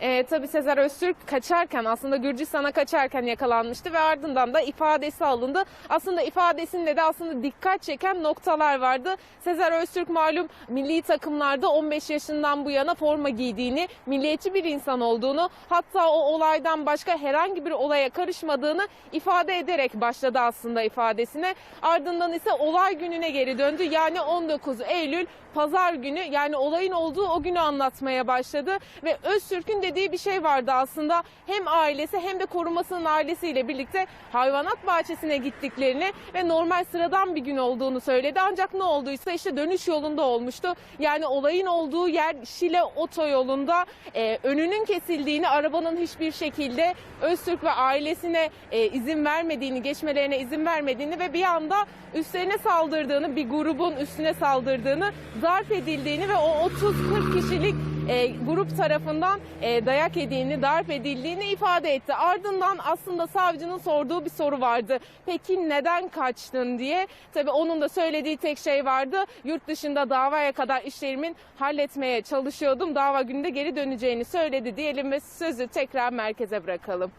E, tabii Sezer Öztürk kaçarken aslında Gürcistan'a kaçarken yakalanmıştı ve ardından da ifadesi alındı. Aslında ifadesinde de aslında dikkat çeken noktalar vardı. Sezer Öztürk malum milli takımlarda 15 yaşından bu yana forma giydiğini, milliyetçi bir insan olduğunu, hatta o olaydan başka herhangi bir olaya karışmadığını ifade ederek başladı aslında ifadesine. Ardından ise olay gününe geri döndü. Yani 19 Eylül pazar günü yani olayın olduğu o günü anlatmaya başladı ve Öztürk'ün dediği bir şey vardı aslında. Hem ailesi hem de korumasının ailesiyle birlikte hayvanat bahçesine gittiklerini ve normal sıradan bir gün olduğunu söyledi. Ancak ne olduysa işte dönüş yolunda olmuştu. Yani olayın olduğu yer Şile otoyolunda e, önünün kesildiğini, arabanın hiçbir şekilde Öztürk ve ailesine e, izin vermediğini, geçmelerine izin vermediğini ve bir anda üstlerine saldırdığını, bir grubun üstüne saldırdığını, darp edildiğini ve o 30-40 kişilik e, grup tarafından e, dayak yediğini, darp edildiğini ifade etti. Ardından aslında savcının sorduğu bir soru vardı. Peki neden kaçtın diye. Tabii onun da söylediği tek şey vardı. Yurt dışında davaya kadar işlerimin halletmeye çalışıyordum. Dava gününde geri döneceğini söyledi diyelim ve sözü tekrar merkeze bırakalım.